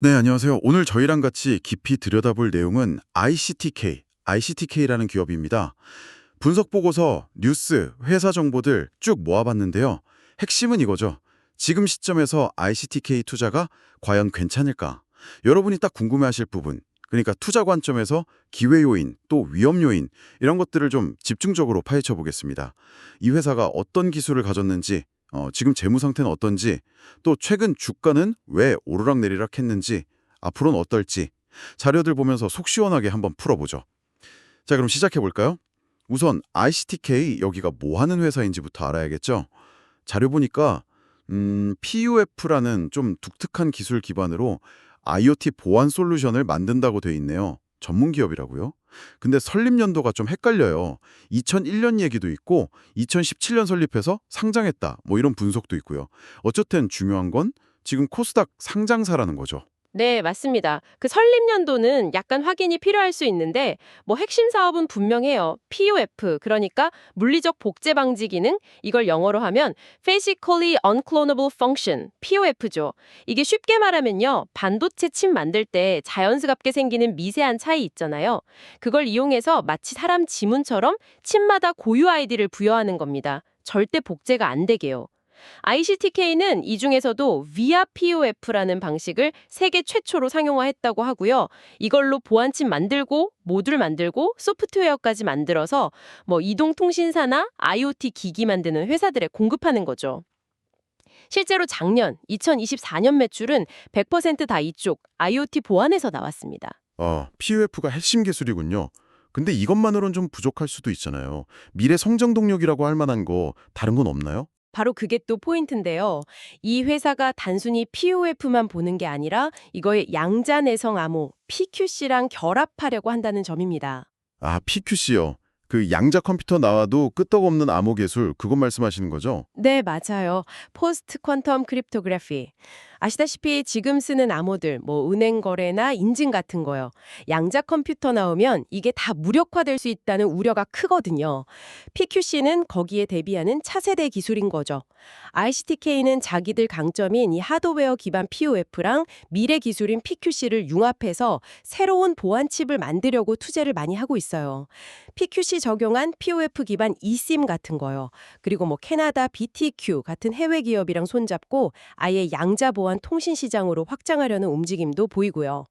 네, 안녕하세요. 오늘 저희랑 같이 깊이 들여다볼 내용은 ICTK, ICTK라는 기업입니다. 분석 보고서, 뉴스, 회사 정보들 쭉 모아봤는데요. 핵심은 이거죠. 지금 시점에서 ICTK 투자가 과연 괜찮을까? 여러분이 딱 궁금해하실 부분, 그러니까 투자 관점에서 기회 요인, 또 위험 요인 이런 것들을 좀 집중적으로 파헤쳐 보겠습니다. 이 회사가 어떤 기술을 가졌는지, 어, 지금 재무 상태는 어떤지, 또 최근 주가는 왜 오르락내리락 했는지, 앞으로는 어떨지 자료들 보면서 속 시원하게 한번 풀어보죠. 자, 그럼 시작해 볼까요? 우선 ICTK 여기가 뭐 하는 회사인지부터 알아야겠죠. 자료 보니까 음, PUF라는 좀 독특한 기술 기반으로 IoT 보안 솔루션을 만든다고 돼 있네요. 전문 기업이라고요? 근데 설립 연도가 좀 헷갈려요. 2001년 얘기도 있고 2017년 설립해서 상장했다. 뭐 이런 분석도 있고요. 어쨌든 중요한 건 지금 코스닥 상장사라는 거죠. 네, 맞습니다. 그 설립 연도는 약간 확인이 필요할 수 있는데 뭐 핵심 사업은 분명해요. PUF, 그러니까 물리적 복제 방지 기능, 이걸 영어로 하면 Physically Unclonable Function, PUF죠. 이게 쉽게 말하면요. 반도체 칩 만들 때 자연스럽게 생기는 미세한 차이 있잖아요. 그걸 이용해서 마치 사람 지문처럼 칩마다 고유 아이디를 부여하는 겁니다. 절대 복제가 안 되게요. ICTK는 이 중에서도 VIA POF라는 방식을 세계 최초로 상용화했다고 하고요. 이걸로 보안칩 만들고 모듈 만들고 소프트웨어까지 만들어서 뭐 이동통신사나 IoT 기기 만드는 회사들에 공급하는 거죠. 실제로 작년 2024년 매출은 100%다 이쪽 IoT 보안에서 나왔습니다. 아, PUF가 핵심 기술이군요. 근데 이것만으론 좀 부족할 수도 있잖아요. 미래 성장 동력이라고 할 만한 거 다른 건 없나요? 바로 그게 또 포인트인데요. 이 회사가 단순히 POF만 보는 게 아니라 이거의 양자 내성 암호 PQC랑 결합하려고 한다는 점입니다. 아, PQC요. 그 양자 컴퓨터 나와도 끄떡없는 암호 기술 그것 말씀하시는 거죠? 네, 맞아요. 포스트 퀀텀 크립토그래피. 아시다시피 지금 쓰는 암호들, 뭐 은행 거래나 인증 같은 거요. 양자 컴퓨터 나오면 이게 다 무력화될 수 있다는 우려가 크거든요. PQC는 거기에 대비하는 차세대 기술인 거죠. ICTK는 자기들 강점인 이 하드웨어 기반 POF랑 미래 기술인 PQC를 융합해서 새로운 보안 칩을 만들려고 투자를 많이 하고 있어요. PQC 적용한 POF 기반 eSIM 같은 거요. 그리고 뭐 캐나다 BTQ 같은 해외 기업이랑 손잡고 아예 양자 보안 통신 시장으로 확장하려는 움직임도 보이고요.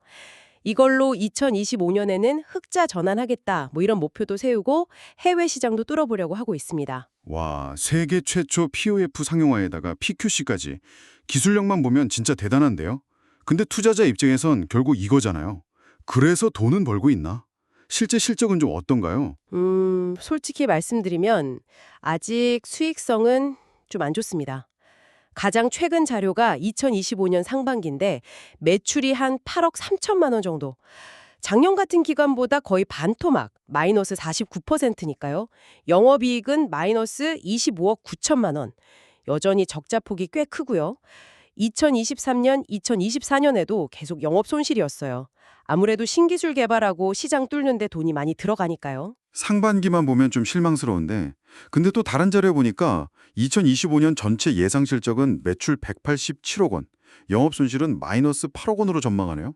이걸로 2025년에는 흑자 전환하겠다 뭐 이런 목표도 세우고 해외 시장도 뚫어보려고 하고 있습니다. 와, 세계 최초 POF 상용화에다가 PQC까지. 기술력만 보면 진짜 대단한데요? 근데 투자자 입장에선 결국 이거잖아요. 그래서 돈은 벌고 있나? 실제 실적은 좀 어떤가요? 음, 솔직히 말씀드리면 아직 수익성은 좀 안 좋습니다. 가장 최근 자료가 2025년 상반기인데 매출이 한 8억 3천만 원 정도. 작년 같은 기간보다 거의 반토막, 마이너스 49%니까요. 영업이익은 마이너스 25억 9천만 원. 여전히 적자폭이 꽤 크고요. 2023년, 2024년에도 계속 영업 손실이었어요. 아무래도 신기술 개발하고 시장 뚫는데 돈이 많이 들어가니까요. 상반기만 보면 좀 실망스러운데 근데 또 다른 자료에 보니까 2025년 전체 예상 실적은 매출 187억 원, 영업 손실은 마이너스 8억 원으로 전망하네요.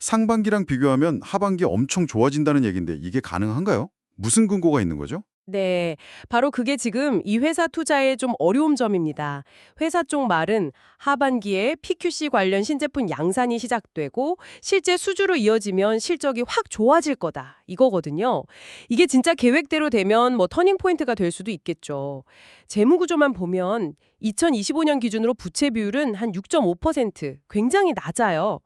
상반기랑 비교하면 하반기 엄청 좋아진다는 얘긴데 이게 가능한가요? 무슨 근거가 있는 거죠? 네, 바로 그게 지금 이 회사 투자의 좀 어려운 점입니다. 회사 쪽 말은 하반기에 PQC 관련 신제품 양산이 시작되고 실제 수주로 이어지면 실적이 확 좋아질 거다. 이거거든요. 이게 진짜 계획대로 되면 뭐 터닝 포인트가 될 수도 있겠죠. 재무 구조만 보면 2025년 기준으로 부채 비율은 한 6.5%, 굉장히 낮아요.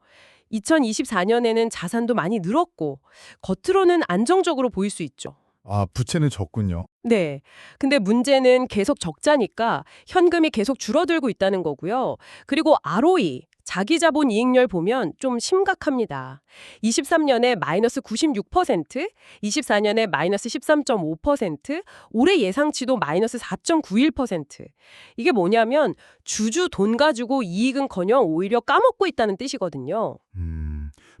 2024년에는 자산도 많이 늘었고 겉으로는 안정적으로 보일 수 있죠. 아, 부채는 적군요. 네. 근데 문제는 계속 적자니까 현금이 계속 줄어들고 있다는 거고요. 그리고 ROE, 자기 자본 이익률 보면 좀 심각합니다. 23년에 마이너스 96%, 24년에 마이너스 13.5%, 올해 예상치도 마이너스 4.91%. 이게 뭐냐면 주주 돈 가지고 이익은커녕 오히려 까먹고 있다는 뜻이거든요. 음,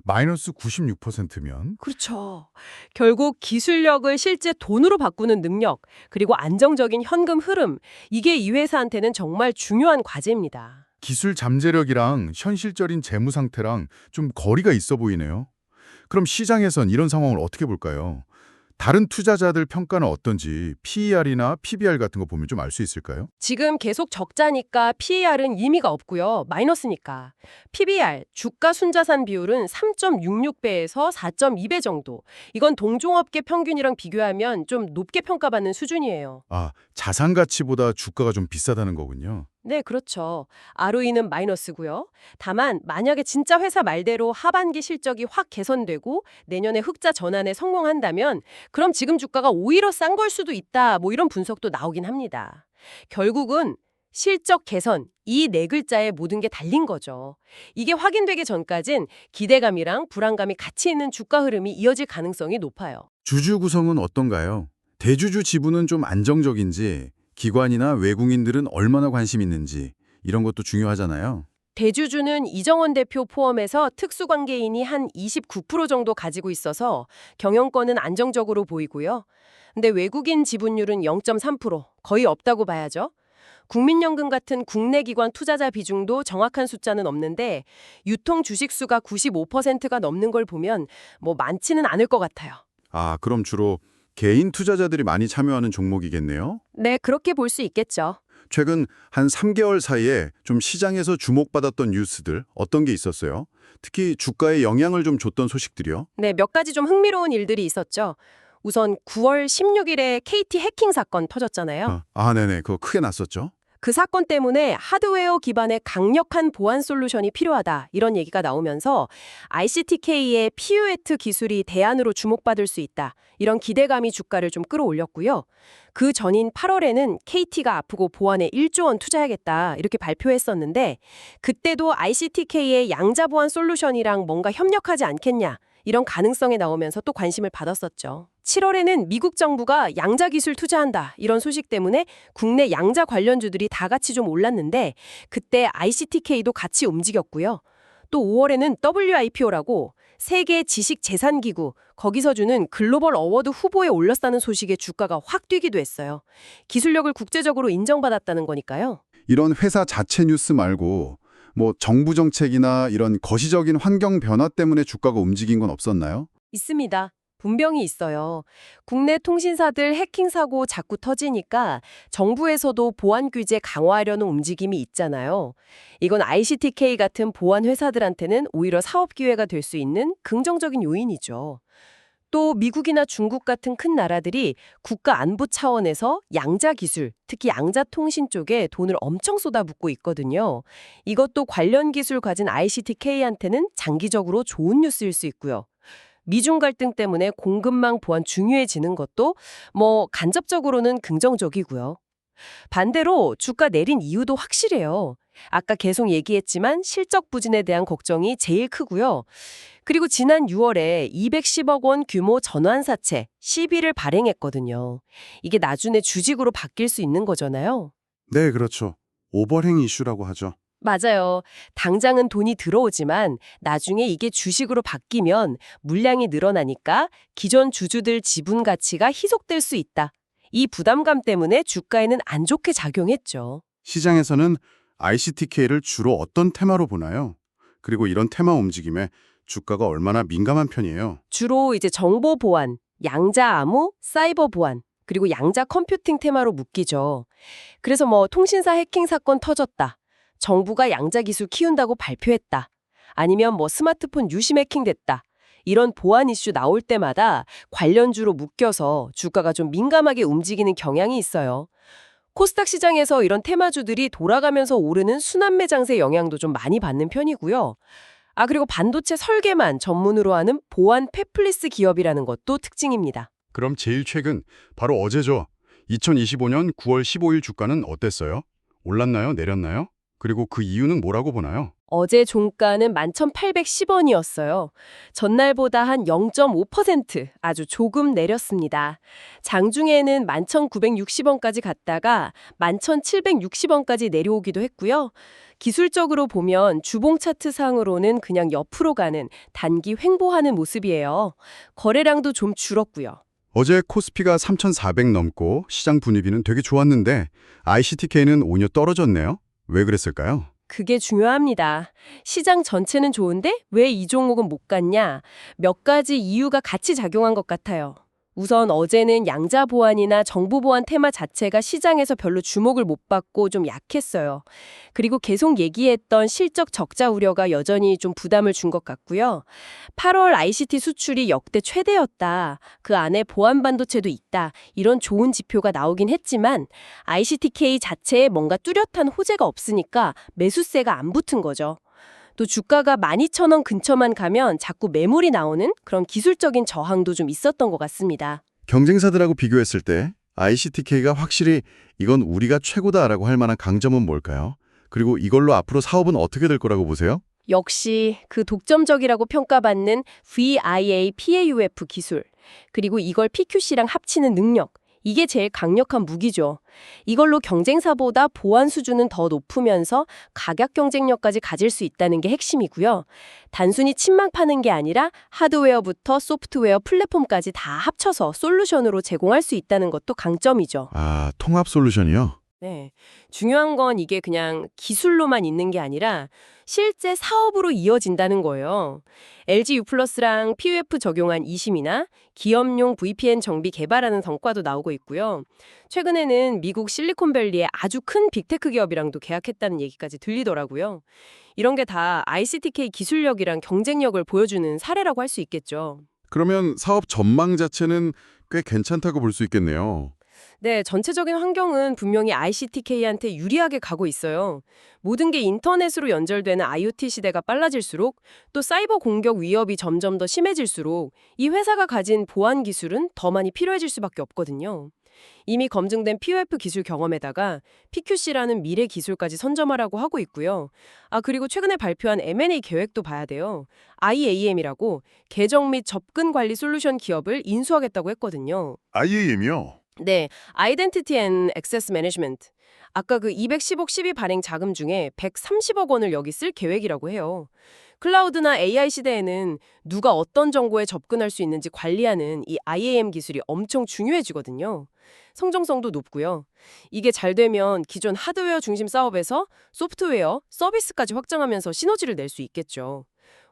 마이너스 96%면 그렇죠. 결국 기술력을 실제 돈으로 바꾸는 능력, 그리고 안정적인 현금 흐름, 이게 이 회사한테는 정말 중요한 과제입니다. 기술 잠재력이랑 현실적인 재무 상태랑 좀 거리가 있어 보이네요. 그럼 시장에선 이런 상황을 어떻게 볼까요? 다른 투자자들 평가는 어떤지 PER이나 PBR 같은 거 보면 좀 알 수 있을까요? 지금 계속 적자니까 PER은 의미가 없고요. 마이너스니까. PBR, 주가 순자산 비율은 3.66배에서 4.2배 정도. 이건 동종업계 평균이랑 비교하면 좀 높게 평가받는 수준이에요. 아, 자산 가치보다 주가가 좀 비싸다는 거군요. 네, 그렇죠. ROE는 마이너스고요. 다만 만약에 진짜 회사 말대로 하반기 실적이 확 개선되고 내년에 흑자 전환에 성공한다면 그럼 지금 주가가 오히려 싼 걸 수도 있다. 뭐 이런 분석도 나오긴 합니다. 결국은 실적 개선 이 네 글자에 모든 게 달린 거죠. 이게 확인되기 전까진 기대감이랑 불안감이 같이 있는 주가 흐름이 이어질 가능성이 높아요. 주주 구성은 어떤가요? 대주주 지분은 좀 안정적인지, 기관이나 외국인들은 얼마나 관심 있는지 이런 것도 중요하잖아요. 대주주는 이정원 대표 포함해서 특수관계인이 한 29% 정도 가지고 있어서 경영권은 안정적으로 보이고요. 근데 외국인 지분율은 0.3%, 거의 없다고 봐야죠. 국민연금 같은 국내 기관 투자자 비중도 정확한 숫자는 없는데 유통 주식 수가 95%가 넘는 걸 보면 뭐 많지는 않을 것 같아요. 아, 그럼 주로 개인 투자자들이 많이 참여하는 종목이겠네요. 네, 그렇게 볼 수 있겠죠. 최근 한 3개월 사이에 좀 시장에서 주목받았던 뉴스들 어떤 게 있었어요? 특히 주가에 영향을 좀 줬던 소식들이요. 네, 몇 가지 좀 흥미로운 일들이 있었죠. 우선 9월 16일에 KT 해킹 사건 터졌잖아요. 아, 아, 네네. 그거 크게 났었죠. 그 사건 때문에 하드웨어 기반의 강력한 보안 솔루션이 필요하다 이런 얘기가 나오면서 ICTK의 PUET 기술이 대안으로 주목받을 수 있다 이런 기대감이 주가를 좀 끌어올렸고요. 그 전인 8월에는 KT가 아프고 보안에 1조 원 투자하겠다 이렇게 발표했었는데 그때도 ICTK의 양자 보안 솔루션이랑 뭔가 협력하지 않겠냐 이런 가능성이 나오면서 또 관심을 받았었죠. 7월에는 미국 정부가 양자 기술 투자한다 이런 소식 때문에 국내 양자 관련주들이 다 같이 좀 올랐는데 그때 ICTK도 같이 움직였고요. 또 5월에는 WIPO라고 세계 지식 재산 기구 거기서 주는 글로벌 어워드 후보에 올렸다는 소식에 주가가 확 뛰기도 했어요. 기술력을 국제적으로 인정받았다는 거니까요. 이런 회사 자체 뉴스 말고 뭐 정부 정책이나 이런 거시적인 환경 변화 때문에 주가가 움직인 건 없었나요? 있습니다. 분명히 있어요. 국내 통신사들 해킹 사고 자꾸 터지니까 정부에서도 보안 규제 강화하려는 움직임이 있잖아요. 이건 ICTK 같은 보안 회사들한테는 오히려 사업 기회가 될 수 있는 긍정적인 요인이죠. 또 미국이나 중국 같은 큰 나라들이 국가 안보 차원에서 양자 기술, 특히 양자 통신 쪽에 돈을 엄청 쏟아붓고 있거든요. 이것도 관련 기술 가진 ICTK한테는 장기적으로 좋은 뉴스일 수 있고요. 미중 갈등 때문에 공급망 보안 중요해지는 것도 뭐 간접적으로는 긍정적이고요. 반대로 주가 내린 이유도 확실해요. 아까 계속 얘기했지만 실적 부진에 대한 걱정이 제일 크고요. 그리고 지난 6월에 210억 원 규모 전환사채 10일을 발행했거든요. 이게 나중에 주식으로 바뀔 수 있는 거잖아요. 네, 그렇죠. 오버행 이슈라고 하죠. 맞아요. 당장은 돈이 들어오지만 나중에 이게 주식으로 바뀌면 물량이 늘어나니까 기존 주주들 지분 가치가 희석될 수 있다. 이 부담감 때문에 주가에는 안 좋게 작용했죠. 시장에서는 ICTK를 주로 어떤 테마로 보나요? 그리고 이런 테마 움직임에 주가가 얼마나 민감한 편이에요? 주로 이제 정보 보안, 양자 암호, 사이버 보안, 그리고 양자 컴퓨팅 테마로 묶이죠. 그래서 뭐 통신사 해킹 사건 터졌다. 정부가 양자 기술 키운다고 발표했다. 아니면 뭐 스마트폰 유심 해킹됐다. 이런 보안 이슈 나올 때마다 관련주로 묶여서 주가가 좀 민감하게 움직이는 경향이 있어요. 코스닥 시장에서 이런 테마주들이 돌아가면서 오르는 순환매 장세 영향도 좀 많이 받는 편이고요. 아, 그리고 반도체 설계만 전문으로 하는 보안 페플리스 기업이라는 것도 특징입니다. 그럼 제일 최근 바로 어제죠. 2025년 9월 15일 주가는 어땠어요? 올랐나요? 내렸나요? 그리고 그 이유는 뭐라고 보나요? 어제 종가는 11,810원이었어요. 전날보다 한 0.5% 아주 조금 내렸습니다. 장중에는 11,960원까지 갔다가 11,760원까지 내려오기도 했고요. 기술적으로 보면 주봉 차트 상으로는 그냥 옆으로 가는 단기 횡보하는 모습이에요. 거래량도 좀 줄었고요. 어제 코스피가 3,400 넘고 시장 분위기는 되게 좋았는데 ICTK는 오히려 떨어졌네요. 왜 그랬을까요? 그게 중요합니다. 시장 전체는 좋은데 왜 이 종목은 못 갔냐? 몇 가지 이유가 같이 작용한 것 같아요. 우선 어제는 양자 보안이나 정보 보안 테마 자체가 시장에서 별로 주목을 못 받고 좀 약했어요. 그리고 계속 얘기했던 실적 적자 우려가 여전히 좀 부담을 준 것 같고요. 8월 ICT 수출이 역대 최대였다. 그 안에 보안 반도체도 있다. 이런 좋은 지표가 나오긴 했지만 ICTK 자체에 뭔가 뚜렷한 호재가 없으니까 매수세가 안 붙은 거죠. 또 주가가 12,000원 근처만 가면 자꾸 매물이 나오는 그런 기술적인 저항도 좀 있었던 것 같습니다. 경쟁사들하고 비교했을 때 ICTK가 확실히 이건 우리가 최고다라고 할 만한 강점은 뭘까요? 그리고 이걸로 앞으로 사업은 어떻게 될 거라고 보세요? 역시 그 독점적이라고 평가받는 VIA PAUF 기술, 그리고 이걸 PQC랑 합치는 능력, 이게 제일 강력한 무기죠. 이걸로 경쟁사보다 보안 수준은 더 높으면서 가격 경쟁력까지 가질 수 있다는 게 핵심이고요. 단순히 침막 파는 게 아니라 하드웨어부터 소프트웨어 플랫폼까지 다 합쳐서 솔루션으로 제공할 수 있다는 것도 강점이죠. 아, 통합 솔루션이요? 네. 중요한 건 이게 그냥 기술로만 있는 게 아니라 실제 사업으로 이어진다는 거예요. LG U+랑 PUF 적용한 이심이나 기업용 VPN 정비 개발하는 성과도 나오고 있고요. 최근에는 미국 실리콘밸리의 아주 큰 빅테크 기업이랑도 계약했다는 얘기까지 들리더라고요. 이런 게 다 ICTK 기술력이랑 경쟁력을 보여주는 사례라고 할 수 있겠죠. 그러면 사업 전망 자체는 꽤 괜찮다고 볼 수 있겠네요. 네, 전체적인 환경은 분명히 ICTK한테 유리하게 가고 있어요. 모든 게 인터넷으로 연결되는 IoT 시대가 빨라질수록 또 사이버 공격 위협이 점점 더 심해질수록 이 회사가 가진 보안 기술은 더 많이 필요해질 수밖에 없거든요. 이미 검증된 POF 기술 경험에다가 PQC라는 미래 기술까지 선점하라고 하고 있고요. 아, 그리고 최근에 발표한 M&A 계획도 봐야 돼요. IAM이라고 계정 및 접근 관리 솔루션 기업을 인수하겠다고 했거든요. IAM이요? 네, Identity and Access Management. 아까 그 210억 12 발행 자금 중에 130억 원을 여기 쓸 계획이라고 해요. 클라우드나 AI 시대에는 누가 어떤 정보에 접근할 수 있는지 관리하는 이 IAM 기술이 엄청 중요해지거든요. 성정성도 높고요. 이게 잘 되면 기존 하드웨어 중심 사업에서 소프트웨어, 서비스까지 확장하면서 시너지를 낼 수 있겠죠.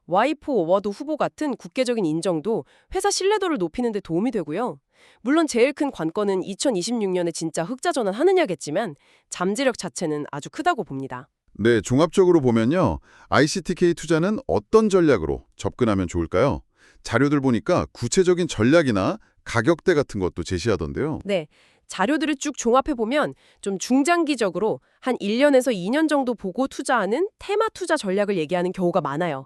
와이프 오워드 후보 같은 국제적인 인정도 회사 신뢰도를 높이는 데 도움이 되고요. 물론 제일 큰 관건은 2026년에 진짜 흑자 전환하느냐겠지만 잠재력 자체는 아주 크다고 봅니다. 네, 종합적으로 보면요. ICTK 투자는 어떤 전략으로 접근하면 좋을까요? 자료들 보니까 구체적인 전략이나 가격대 같은 것도 제시하던데요. 네. 자료들을 쭉 종합해 보면 좀 중장기적으로 한 1년에서 2년 정도 보고 투자하는 테마 투자 전략을 얘기하는 경우가 많아요.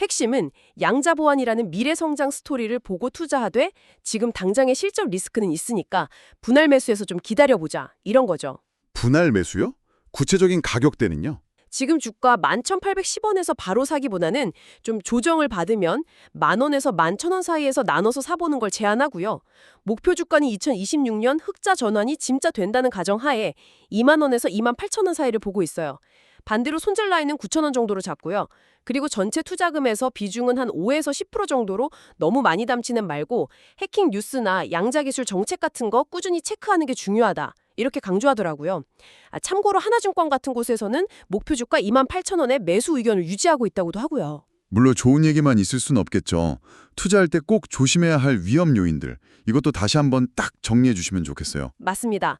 핵심은 양자 보안이라는 미래 성장 스토리를 보고 투자하되 지금 당장의 실적 리스크는 있으니까 분할 매수해서 좀 기다려 보자. 이런 거죠. 분할 매수요? 구체적인 가격대는요? 지금 주가 11,810원에서 바로 사기보다는 좀 조정을 받으면 만 원에서 11,000원 사이에서 나눠서 사보는 걸 제안하고요. 목표 주가는 2026년 흑자 전환이 진짜 된다는 가정하에 2만 원에서 2만 8천 원 사이를 보고 있어요. 반대로 손절 라인은 9천 원 정도로 잡고요. 그리고 전체 투자금에서 비중은 한 5에서 10% 정도로 너무 많이 담지는 말고 해킹 뉴스나 양자 기술 정책 같은 거 꾸준히 체크하는 게 중요하다. 이렇게 강조하더라고요. 아, 참고로 하나증권 같은 곳에서는 목표 주가 2만 8천 원에 매수 의견을 유지하고 있다고도 하고요. 물론 좋은 얘기만 있을 순 없겠죠. 투자할 때 꼭 조심해야 할 위험 요인들. 이것도 다시 한번 딱 정리해 주시면 좋겠어요. 맞습니다.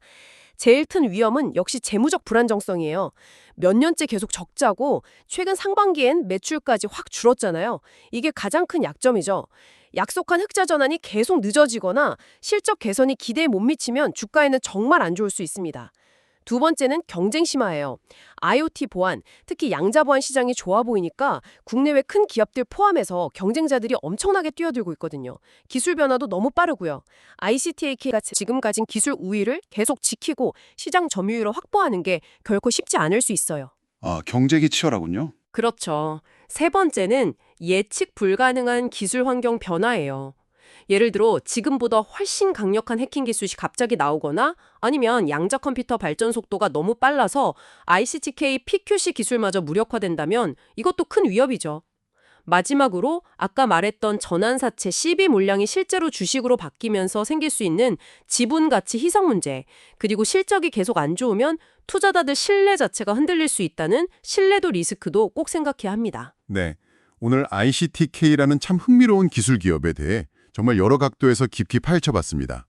제일 큰 위험은 역시 재무적 불안정성이에요. 몇 년째 계속 적자고 최근 상반기엔 매출까지 확 줄었잖아요. 이게 가장 큰 약점이죠. 약속한 흑자 전환이 계속 늦어지거나 실적 개선이 기대에 못 미치면 주가에는 정말 안 좋을 수 있습니다. 두 번째는 경쟁 심화예요. IoT 보안, 특히 양자 보안 시장이 좋아 보이니까 국내외 큰 기업들 포함해서 경쟁자들이 엄청나게 뛰어들고 있거든요. 기술 변화도 너무 빠르고요. ICTAK가 지금 가진 기술 우위를 계속 지키고 시장 점유율을 확보하는 게 결코 쉽지 않을 수 있어요. 아, 경쟁이 치열하군요. 그렇죠. 세 번째는 예측 불가능한 기술 환경 변화예요. 예를 들어 지금보다 훨씬 강력한 해킹 기술이 갑자기 나오거나 아니면 양자 컴퓨터 발전 속도가 너무 빨라서 ICTK PQC 기술마저 무력화된다면 이것도 큰 위협이죠. 마지막으로 아까 말했던 전환사채 CB 물량이 실제로 주식으로 바뀌면서 생길 수 있는 지분 가치 희석 문제, 그리고 실적이 계속 안 좋으면 투자자들 신뢰 자체가 흔들릴 수 있다는 신뢰도 리스크도 꼭 생각해야 합니다. 네. 오늘 ICTK라는 참 흥미로운 기술 기업에 대해 정말 여러 각도에서 깊이 파헤쳐 봤습니다.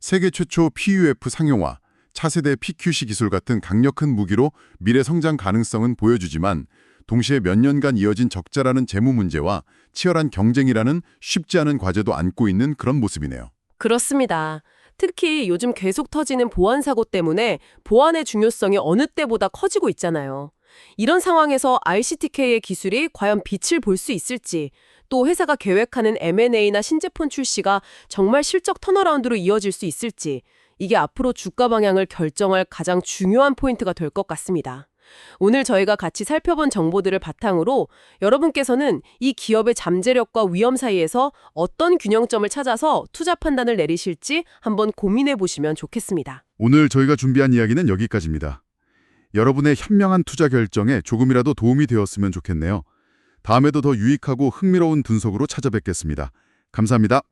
세계 최초 PUF 상용화, 차세대 PQC 기술 같은 강력한 무기로 미래 성장 가능성은 보여주지만 동시에 몇 년간 이어진 적자라는 재무 문제와 치열한 경쟁이라는 쉽지 않은 과제도 안고 있는 그런 모습이네요. 그렇습니다. 특히 요즘 계속 터지는 보안 사고 때문에 보안의 중요성이 어느 때보다 커지고 있잖아요. 이런 상황에서 ICTK의 기술이 과연 빛을 볼 수 있을지, 또 회사가 계획하는 M&A나 신제품 출시가 정말 실적 턴어라운드로 이어질 수 있을지, 이게 앞으로 주가 방향을 결정할 가장 중요한 포인트가 될 것 같습니다. 오늘 저희가 같이 살펴본 정보들을 바탕으로 여러분께서는 이 기업의 잠재력과 위험 사이에서 어떤 균형점을 찾아서 투자 판단을 내리실지 한번 고민해 보시면 좋겠습니다. 오늘 저희가 준비한 이야기는 여기까지입니다. 여러분의 현명한 투자 결정에 조금이라도 도움이 되었으면 좋겠네요. 다음에도 더 유익하고 흥미로운 분석으로 찾아뵙겠습니다. 감사합니다.